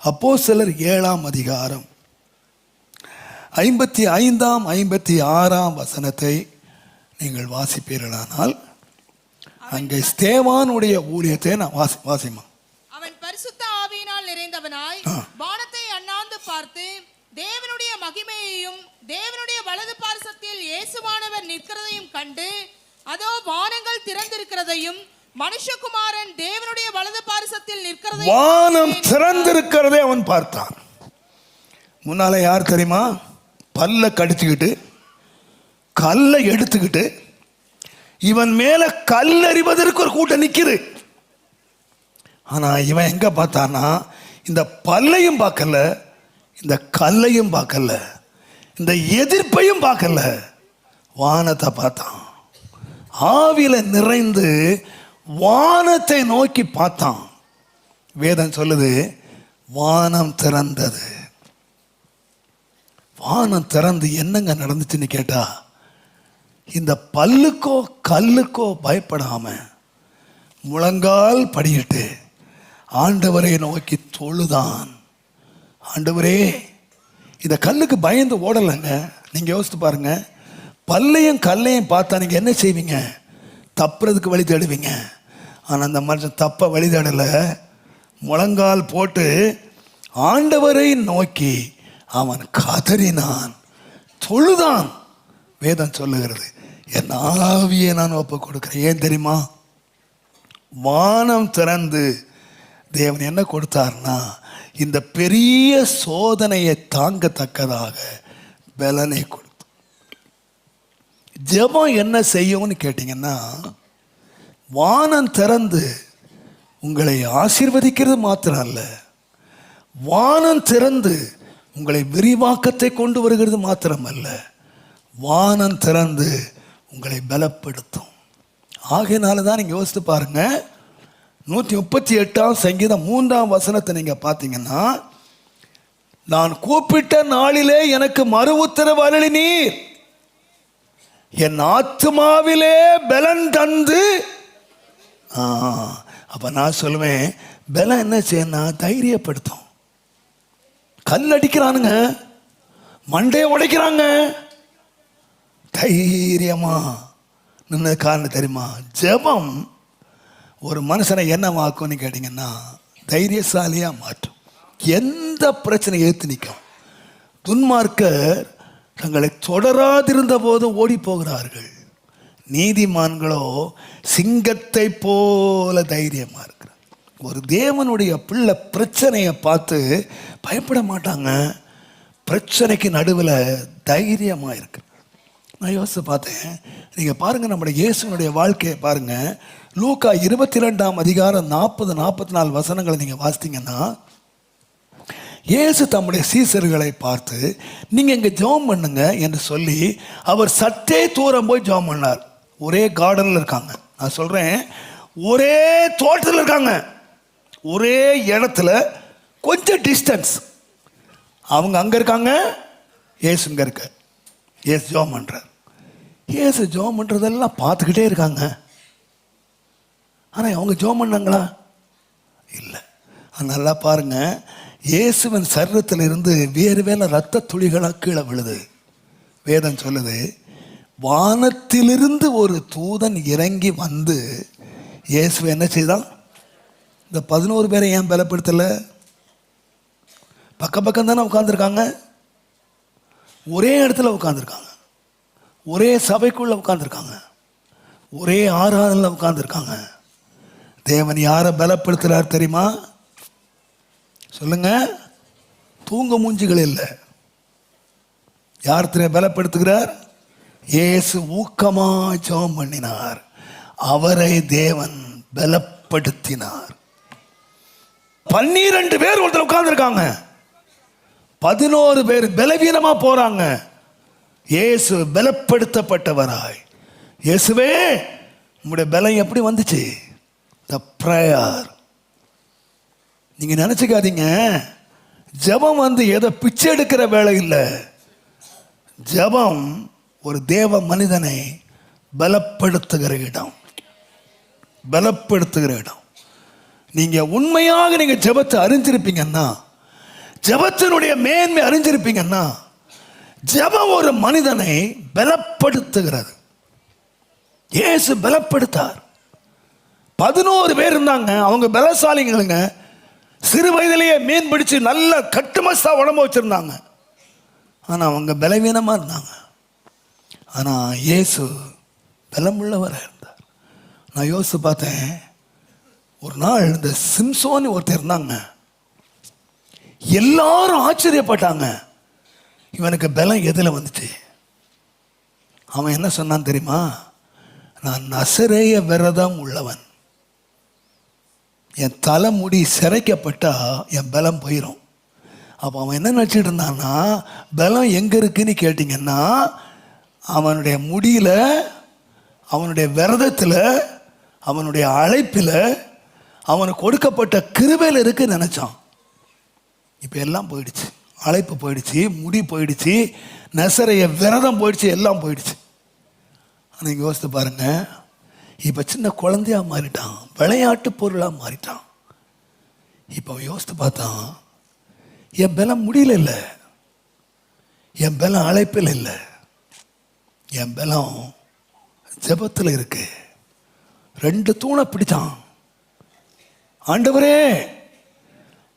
அப்போ சிலர் ஏழாம் அதிகாரம். ஐம்பத்தி ஐந்தாம் ஐம்பத்தி ஆறாம் வசனத்தை நீங்கள் வாசிப்பீர்களானால் அங்கே ஸ்தேவானுடைய ஊழியத்தை நான் வாசி வாசிமா? அவன் பரிசுத்த ஆவியினால் நிறைந்தவனாய் வானத்தை அண்ணாந்து பார்த்து தேவனுடைய மகிமையையும் தேவனுடைய வலது பார்சத்தில் இயேசுவானவர் நிற்கிறதையும் கண்டு அதோ வானங்கள் திறந்திருக்கிறதையும் மனுஷகுமாரன் தேவனுடைய நிற்கிறதையும் வானம். திறந்திருக்கிறதை அவன் பார்த்தான். முன்னால யார் தெரியுமா? பல்ல கடிச்சுக்கிட்டு கல்லை எடுத்துக்கிட்டு இவன் மேல கல்லறிவதற்கு ஒரு கூட்டம் நிக்குது. ஆனா இவன் எங்க பார்த்தானா இந்த பல்லையும் பார்க்கல இந்த கல்லையும் பார்க்கல இந்த எதிர்ப்பையும் பார்க்கல. வானத்தை பார்த்தான். ஆவியில நிறைந்து வானத்தை நோக்கி பார்த்தான். வேதம் சொல்லுது வானம் திறந்தது. வானம் திறந்து என்னங்க நடந்துச்சுன்னு கேட்டா இந்த பல்லுக்கோ கல்லுக்கோ பயப்படாம முழங்கால் படியிட்டு ஆண்டவரை நோக்கி தொழுதான். ஆண்டவரே இந்த கல்லுக்கு பயந்து ஓடலைங்க. நீங்க யோசித்து பாருங்க. பல்லையும் கல்லையும் பார்த்தா நீங்க என்ன செய்வீங்க? தப்புறதுக்கு வழி தேடுவீங்க. ஆனால் அந்த மனுஷன் தப்ப வழி தேடலை. முழங்கால் போட்டு ஆண்டவரை நோக்கி அவன் கதறினான். தொழுதான். வேதம் சொல்லுகிறது. என் ஆவியை நான் ஒப்பு கொடுக்குறேன். ஏன் தெரியுமா? வானம் திறந்து தேவன் என்ன கொடுத்தார்னா இந்த பெரிய சோதனையை தாங்கத்தக்கதாக பலனை கொடுத்து. ஜெபம் என்ன செய்யும்னு கேட்டிங்கன்னா வானம் திறந்து உங்களை ஆசீர்வதிக்கிறது மாத்திரம் அல்ல வானம் திறந்து உங்களை விரிவாக்கத்தை கொண்டு வருகிறது மாத்திரம் அல்ல வானம் திறந்து உங்களை பலப்படுத்தும். ஆகையினால தான் நீங்கள் யோசித்து பாருங்க. நூற்றி முப்பத்தி எட்டாம் சங்கீதம் மூன்றாம் வசனத்தை நீங்கள் பார்த்தீங்கன்னா நான் கூப்பிட்ட நாளிலே எனக்கு மறு உத்தரவு அருளினீர். என் ஆத்மாவிலே பலன் தந்து ஆ, அப்போ நான் சொல்லுவேன் பலம் என்ன செய்யணும் தைரியப்படுத்தும். கல் அடிக்கிறானுங்க. மண்டையை உடைக்கிறாங்க. தைரியமா நின்ன காரணம் தெரியுமா? ஜபம் ஒரு மனுஷனை என்னவாக்கும்னு கேட்டிங்கன்னா தைரியசாலியாக மாற்றும். எந்த பிரச்சனை ஏற்று நிற்கும்? துன்மார்க்கர் தங்களை தொடராதிருந்த போதும் ஓடி போகிறார்கள். நீதிமான்களோ சிங்கத்தை போல தைரியமாக இருக்கிறார். ஒரு தேவனுடைய பிள்ளை பிரச்சனையை பார்த்து பயப்பட மாட்டாங்க. பிரச்சனைக்கு நடுவில் தைரியமாக இருக்கு நான் யோசித்து பார்த்தேன். நீங்கள் பாருங்கள் நம்முடைய இயேசுனுடைய வாழ்க்கையை பாருங்கள் லூக்கா இருபத்தி ரெண்டாம் அதிகாரம் நாற்பது நாற்பத்தி நாலு வசனங்களை நீங்கள் வாசித்தீங்கன்னா இயேசு தம்முடைய சீசர்களை பார்த்து நீங்கள் இங்கே ஜெபம் பண்ணுங்க என்று சொல்லி அவர் சற்றே தூரம் போய் ஜெபம் பண்ணார். ஒரே கார்டனில் இருக்காங்க. நான் சொல்கிறேன் ஒரே தோட்டத்தில் இருக்காங்க. ஒரே இடத்துல கொஞ்சம் டிஸ்டன்ஸ் அவங்க அங்கே இருக்காங்க ஏசு இங்கே இருக்க ஏசு ஜோம் பண்ணுறார் ஏசு ஜோம் பண்ணுறதெல்லாம் பார்த்துக்கிட்டே இருக்காங்க. ஆனால் அவங்க ஜோம் பண்ணாங்களா? இல்லை. நல்லா பாருங்க. இயேசுவின் சரீரத்தில் இருந்து வேறு வேலை ரத்த துளிகளாக கீழே விழுது. வேதம் சொல்லுது வானத்திலிருந்து ஒரு தூதன் இறங்கி வந்து இயேசுவை என்ன செய்தான்? இந்த பதினோரு பேரை ஏன் பலப்படுத்தலை? பக்கம் பக்கம் தானே உட்காந்துருக்காங்க ஒரே இடத்துல உட்காந்துருக்காங்க ஒரே சபைக்குள்ளே உட்காந்துருக்காங்க ஒரே ஆராதனில் உட்காந்துருக்காங்க தேவன் யாரை பலப்படுத்துகிறார் தெரியுமா? சொல்லுங்க. தூங்க மூஞ்சிகள் இல்லை. யார் திரை பலப்படுத்துகிறார்? இயேசு ஊக்கமா ஜெபம் பண்ணினார். அவரை தேவன் பலப்படுத்தினார். பன்னிரண்டு பேர் ஒருத்தர் உட்கார்ந்துருக்காங்க. பதினோரு பேர் பலவீனமா போறாங்க. இயேசு பலப்படுத்தப்பட்டவராய். இயேசுவே உங்களுடைய பலம் எப்படி வந்துச்சு? த ப்ரேயர் நீங்க நினைச்சுக்காதீங்க. ஜெபம் வந்து எதை பிச்சை எடுக்கிற வேலை இல்லை. ஜெபம் ஒரு தேவ மனிதனை பலப்படுத்துகிற இடம். பலப்படுத்துகிற இடம். நீங்கள் உண்மையாக நீங்கள் ஜபத்தை அறிஞ்சிருப்பீங்கன்னா ஜபத்தினுடைய மேன்மை அறிஞ்சிருப்பீங்கன்னா ஜபம் ஒரு மனிதனை பலப்படுத்துகிறது. இயேசு பலப்படுத்தார். பதினோரு பேர் இருந்தாங்க. அவங்க பலசாலிங்களுங்க சிறு வயதிலேயே மீன் பிடிச்சு நல்ல கட்டுமஸ்தா உடம்பு வச்சிருந்தாங்க. ஆனால் அவங்க பலவீனமாக இருந்தாங்க. ஆனால் இயேசு பலமுள்ளவராக இருந்தார். நான் யோசித்து பார்த்தேன் ஒரு நாள் இந்த சிம்சோன்னு ஒருத்தர் இருந்தாங்க. எல்லாரும் ஆச்சரியப்பட்டாங்க. இவனுக்கு பலம் எதில் வந்துச்சு? அவன் என்ன சொன்னான் தெரியுமா? நான் நசரேய விரதம் உள்ளவன். என் தலைமுடி சிறைக்கப்பட்டால் என் பலம் போயிடும் அப்போ அவன் என்ன நினச்சிட்டு இருந்தான்னா பலம் எங்கே இருக்குன்னு கேட்டிங்கன்னா அவனுடைய முடியில் அவனுடைய விரதத்தில் அவனுடைய அழைப்பில் அவனுக்கு கொடுக்கப்பட்ட கிருபையில் இருக்குன்னு நினச்சான். இப்போ எல்லாம் போயிடுச்சு. அழைப்பு போயிடுச்சு முடி போயிடுச்சு நெசரைய விரதம் போயிடுச்சு எல்லாம் போயிடுச்சு. ஆனால் யோசித்து பாருங்க. இப்போ சின்ன குழந்தையா மாறிட்டான் விளையாட்டு பொருளாக மாறிட்டான். இப்போ அவன் யோசித்து பார்த்தான் என் பலம் முடியல இல்லை என் பலம் அழைப்பில் இல்லை. என் பலம் ஜெபத்தில் இருக்கு. ரெண்டு தூணை பிடிச்சான். ஆண்டவரே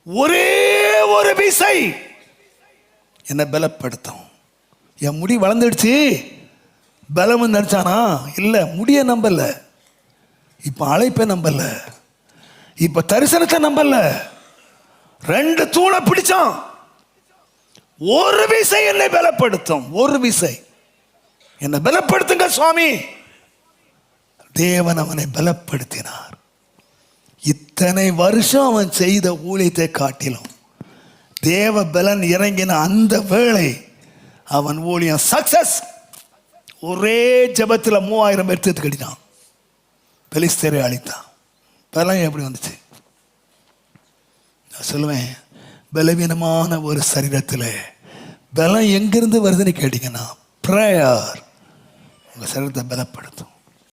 ஒரே ஒரு விசை என்னை பலப்படுத்தும். என் முடி வளர்ந்துடுச்சு. பலம்னு நினச்சானா இல்லை முடிய நம்பல. இப்போ அழைப்பை நம்பல. இப்போ தரிசனத்தை நம்பல. ரெண்டு தூணை பிடிச்சான். ஒரு விசை என்னை பலப்படுத்தும். ஒரு விசை. என்னை பலப்படுத்துங்க சுவாமி. தேவன் அவனை பலப்படுத்தினார். இத்தனை வருஷம் அவன் செய்த ஊழியத்தை காட்டிலும் தேவ பலன் இறங்கின அந்த வேளை அவன் ஊழியம் சக்சஸ் ஒரே ஜெபத்தில் மூவாயிரம் பேர் தீர்த்து கட்டினான். பெலிஸ்தரை அழித்தான். பலம் எப்படி வந்துச்சு? நான் சொல்லுவேன் பலவீனமான ஒரு சரீரத்தில் பலம் எங்கிருந்து வருதுன்னு கேட்டிங்கன்னா ப்ரேயர் உங்கள் சரீரத்தை பலப்படுத்தும்.